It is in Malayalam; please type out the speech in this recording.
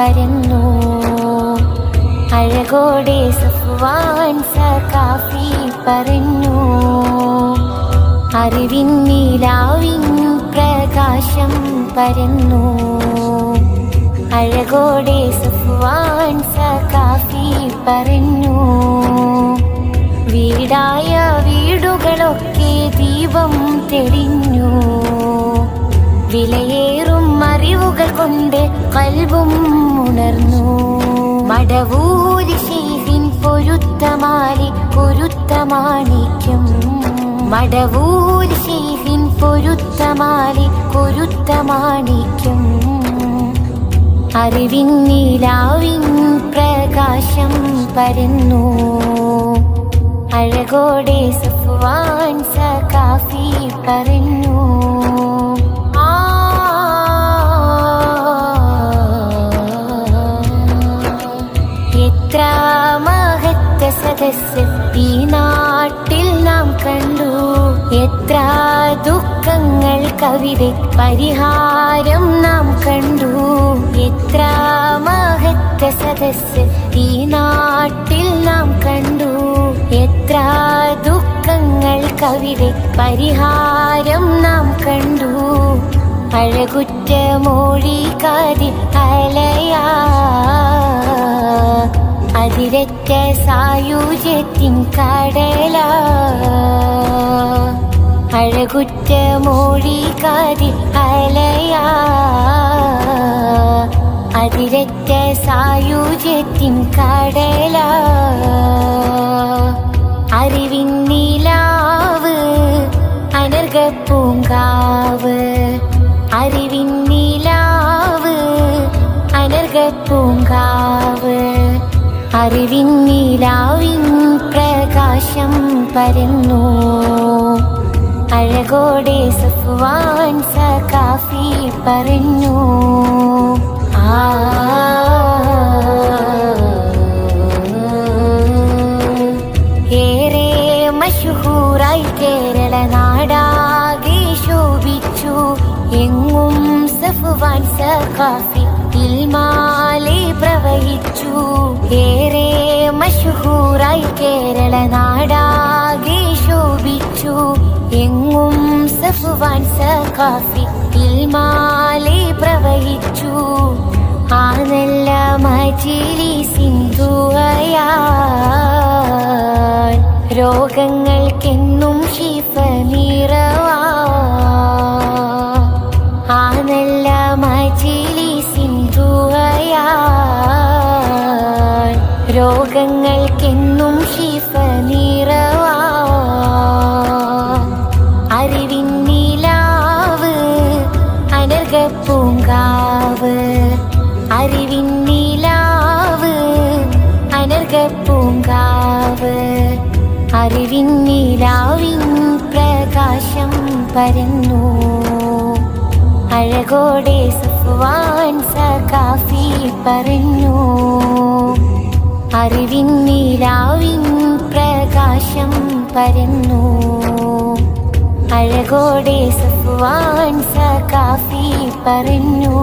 പരന്നു അഴകോടെ സഫ്വാൻ സഖാഫി പറഞ്ഞു. അറിവിൻ നീലാവിൻ പ്രകാശം പരന്നു. അഴകോടെ സഫ്വാൻ സഖാഫി പറഞ്ഞു. വീടായ വീടുകളൊക്കെ ദീപം തെളിഞ്ഞു. വിലയേറും അറിവുകൾ കൊണ്ട് കൽവും ഉണർന്നു. മടവൂരി ശൈഹിൻ പൊരുത്തമാലി കുരുത്തമാണിക്കും മടവൂരി ശൈഹിൻ പൊരുത്തമാലി കുരുത്തമാണിക്കും അറിവിൻ നീലാവിൻ പ്രകാശം പരന്നു. അഴകോടെ സഫ്വാൻ സകാഫി പറഞ്ഞു. സദസ് ഈ നാട്ടിൽ നാം കണ്ടു. എത്ര ദുഃഖങ്ങൾ കവിത പരിഹാരം നാം കണ്ടു. എത്ര മഹത്വ സദസ് ഈ നാട്ടിൽ നാം കണ്ടു. എത്ര ദുഃഖങ്ങൾ കവിത പരിഹാരം നാം കണ്ടു. അഴകുറ്റ മൊഴി കാതി അലയാ. അതിരറ്റ സായുജ്യത്തിൻ കടല. അഴകുറ്റ മോഴി കാതി അലയാ. അതിരറ്റ സായുജ്യത്തിൻ കടല. അറിവിൻ നിലാവ് അനർഗ പൂങ്കാവ്. അറിവിൻ നിലാവ് പൂങ്കാവ് അറിവിൻ പ്രകാശം പരന്നു. അഴകോടെ സഫ്വാൻ സകാഫി പറഞ്ഞു. ആ. ഏറെ മഷുഹൂറായി കേരള നാടാകെ ശോഭിച്ചു. എങ്ങും സഫ്വാൻ സഖാഫി ഇൽമാലെ പ്രവഹിച്ചു. കേരള നാടാകെ ശോഭിച്ചു. എങ്ങും സഫ്വാൻ സഖാഫി ഇൽമാലെ പ്രവഹിച്ചു. ആ നല്ല മജിലി സിന്ധുവയാൽ രോഗങ്ങൾക്കെന്നും രോഗങ്ങൾക്കെന്നും ശിഫ നിറവാ അറിവിൻ നിലാവ് അനർഗ പൂങ്കാവ് അറിവിൻ നിലാവ് അനർഗ പൂങ്കാവ് അറിവിൻ നിലാവിൻ പ്രകാശം പരന്നു. അഴകോടെ സഫ്വാൻ കാഫി പറഞ്ഞു. അറിവിൻ നീലാവിൻ പ്രകാശം പരന്നു. അഴകോടെ സഫ്വാൻ സകാഫി പറഞ്ഞു.